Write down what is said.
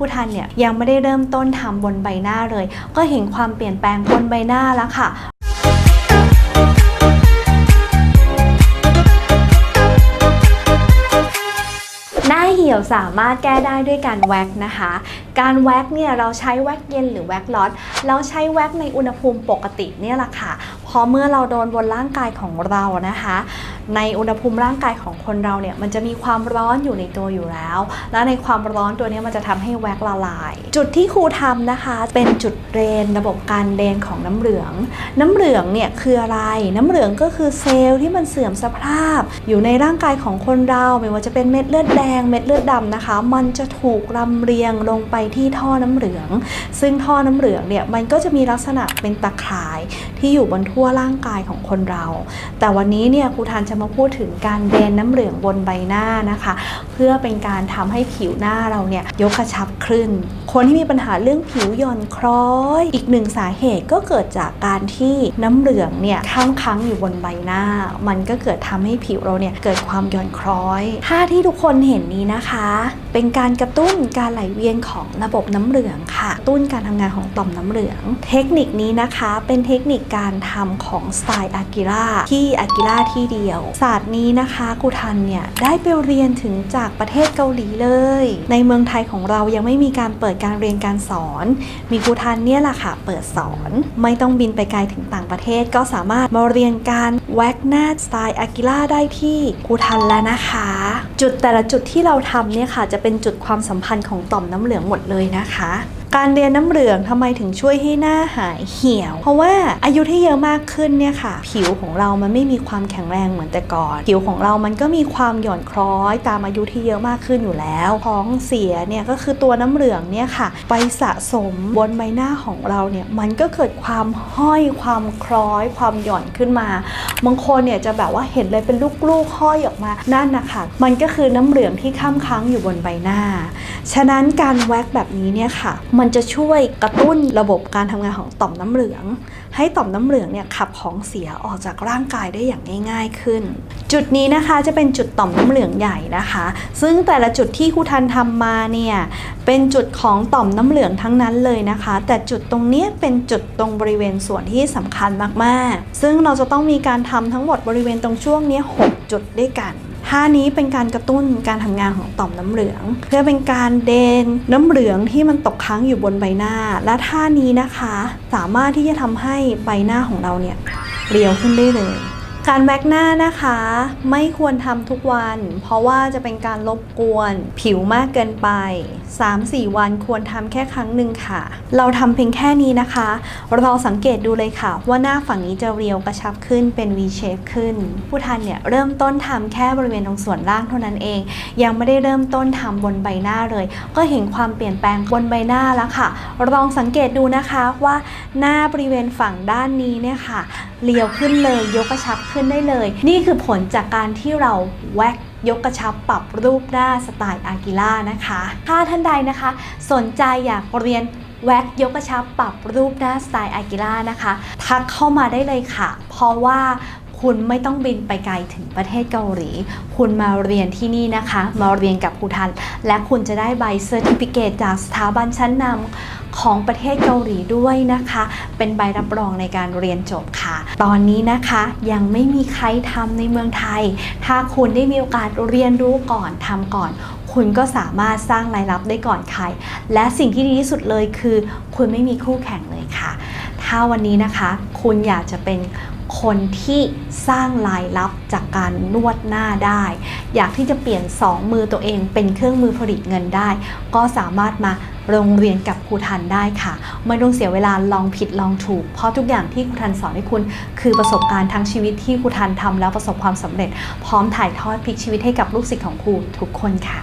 ผู้ทันเนี่ยยังไม่ได้เริ่มต้นทำบนใบหน้าเลย ก็เห็นความเปลี่ยนแปลงบนใบหน้าแล้วค่ะหน้าเหี่ยวสามารถแก้ได้ด้วยการแว็กนะคะ การแว็กเนี่ยเราใช้แว็กเย็นหรือแว็กร้อนเราใช้แว็กในอุณหภูมิปกติเนี่ยแหละค่ะ พอเมื่อเราโดนบนร่างกายของเรานะคะ ในอุณหภูมิร่างกายของคนเราเนี่ยมันจะมีความร้อนอยู่ในตัวอยู่แล้ว และในความร้อนตัวนี้มันจะทำให้แว็กละลาย จุดที่ครูทำนะคะ เป็นจุดเดรนระบบการเดรนของน้ำเหลือง น้ำเหลืองเนี่ยคืออะไร น้ำเหลืองก็คือเซลล์ที่มันเสื่อมสภาพ อยู่ในร่างกายของคนเราไม่ว่าจะเป็นเม็ดเลือดแดง เม็ดเลือดดำนะคะ มันจะถูกลำเลียงลงไปที่ท่อน้ำเหลือง ซึ่งท่อน้ำเหลืองเนี่ยมันก็จะมีลักษณะเป็นตะข่าย ที่อยู่บนทั่วร่างกายของคนเรา แต่วันนี้เนี่ยครูทานจะมาพูดถึงการเดนน้ำเหลืองบนใบหน้านะคะ เพื่อเป็นการทำให้ผิวหน้าเราเนี่ยยกกระชับขึ้น คนที่มีปัญหาเรื่องผิวหย่อนคล้อย อีกหนึ่งสาเหตุก็เกิดจากการที่น้ำเหลืองเนี่ยค้างค้างอยู่บนใบหน้า มันก็เกิดทำให้ผิวเราเนี่ยเกิดความหย่อนคล้อยท่าที่ทุกคนเห็นนี้นะคะ เป็นการกระตุ้นการไหลเวียนของระบบน้ำเหลืองค่ะกระตุ้นการทำงานของต่อมน้ำเหลือง เทคนิคนี้นะคะ เป็นเทคนิคการทำของสไตล์อากิระที่อากิระที่เดียว ศาสตร์นี้นะคะครูทันเนี่ยได้ไปเรียนถึงจากประเทศเกาหลีเลย ในเมืองไทยของเรายังไม่มีการเปิดการเรียนการสอน มีครูทันเนี่ยแหละค่ะเปิดสอน ไม่ต้องบินไปไกลถึงต่างประเทศก็สามารถมาเรียนการแว็กหน้าสไตล์อากิระได้ที่ครูทันแล้วนะคะ จุดแต่ละจุดที่เราทำเนี่ยค่ะ จะเป็นจุดความสัมพันธ์ของต่อมน้ำเหลืองหมดเลยนะคะการเรียนน้ำเหลืองทำไมถึงช่วยให้หน้าหายเหี่ยว เพราะว่าอายุที่เยอะมากขึ้นเนี่ยค่ะ ผิวของเรามันไม่มีความแข็งแรงเหมือนแต่ก่อน ผิวของเรามันก็มีความหย่อนคล้อยตามอายุที่เยอะมากขึ้นอยู่แล้วท้องเสียเนี่ยก็คือตัวน้ำเหลืองเนี่ยค่ะ ไปสะสมบนใบหน้าของเราเนี่ยมันก็เกิดความห้อยความคล้อย ความหย่อนขึ้นมาบางคนเนี่ยจะแบบว่าเห็นเลยเป็นลูกๆห้อยออกมานั่นนะคะมันก็คือน้ำเหลืองที่ค้ำค้างอยู่บนใบหน้า ฉะนั้นการแว็กแบบนี้เนี่ยค่ะมันจะช่วยกระตุ้นระบบการทำงานของต่อมน้ำเหลือง ให้ต่อมน้ำเหลืองเนี่ยขับของเสียออกจากร่างกายได้อย่างง่าย ๆขึ้น จุดนี้นะคะจะเป็นจุดต่อมน้ำเหลืองใหญ่นะคะ ซึ่งแต่ละจุดที่ครูทันทำมาเนี่ยเป็นจุดของต่อมน้ำเหลืองทั้งนั้นเลยนะคะ แต่จุดตรงนี้เป็นจุดตรงบริเวณส่วนที่สำคัญมากๆ ซึ่งเราจะต้องมีการทำทั้งหมดบริเวณตรงช่วงนี้ 6 จุดด้วยกัน ท่านี้เป็นการกระตุ้นการทำงานของต่อมน้ำเหลือง เพื่อเป็นการเดนน้ำเหลืองที่มันตกค้างอยู่บนใบหน้า และท่านี้นะคะ สามารถที่จะทำให้ใบหน้าของเราเนี่ยเรียวขึ้นได้เลย การแว็กหน้านะคะไม่ควรทำทุกวัน เพราะว่าจะเป็นการรบกวน ผิวมากเกินไป 3-4 วันควรทำแค่ครั้งหนึ่งค่ะ เราทำเพียงแค่นี้นะคะ เราสังเกตดูเลยค่ะ ว่าหน้าฝั่งนี้จะเรียวกระชับขึ้นเป็น V shape ขึ้น ผู้ทันเนี่ยเริ่มต้นทำแค่บริเวณตรงส่วนล่างเท่านั้นเอง ยังไม่ได้เริ่มต้นทำบนใบหน้าเลย ก็เห็นความเปลี่ยนแปลงบนใบหน้าแล้วค่ะ ลองสังเกตดูนะคะว่าหน้าบริเวณฝั่งด้านนี้เนี่ยค่ะเรียวขึ้นเลยยกกระชับขึ้นได้เลย นี่คือผลจากการที่เราแวกยกกระชับปรับรูปหน้าสไตล์อากิล่านะคะ ถ้าท่านใดนะคะ สนใจอยากเรียนแว็กยกกระชับปรับรูปหน้าสไตล์อากิล่านะคะ ทักเข้ามาได้เลยค่ะ เพราะว่า คุณไม่ต้องบินไปไกลถึงประเทศเกาหลี คุณมาเรียนที่นี่นะคะ มาเรียนกับครูทัน และคุณจะได้ใบเซอร์ติฟิเคตจากสถาบันชั้นนำของประเทศเกาหลีด้วยนะคะ เป็นใบรับรองในการเรียนจบค่ะ ตอนนี้นะคะยังไม่มีใครทำในเมืองไทย ถ้าคุณได้มีโอกาสเรียนรู้ก่อนทำก่อนคุณก็สามารถสร้างรายรับได้ก่อนใคร และสิ่งที่ดีที่สุดเลยคือ คุณไม่มีคู่แข่งเลยค่ะ ถ้าวันนี้นะคะ คุณอยากจะเป็น คนที่สร้างรายรับจากการนวดหน้าได้ อยากที่จะเปลี่ยน 2 มือตัวเองเป็นเครื่องมือผลิตเงินได้ ก็สามารถมาโรงเรียนกับครูทันได้ค่ะ ไม่ต้องเสียเวลาลองผิดลองถูก เพราะทุกอย่างที่ครูทันสอนให้คุณ คือประสบการณ์ทั้งชีวิตที่ครูทันทำแล้วประสบความสำเร็จ พร้อมถ่ายทอดพลิกชีวิตให้กับลูกศิษย์ของครูทุกคนค่ะ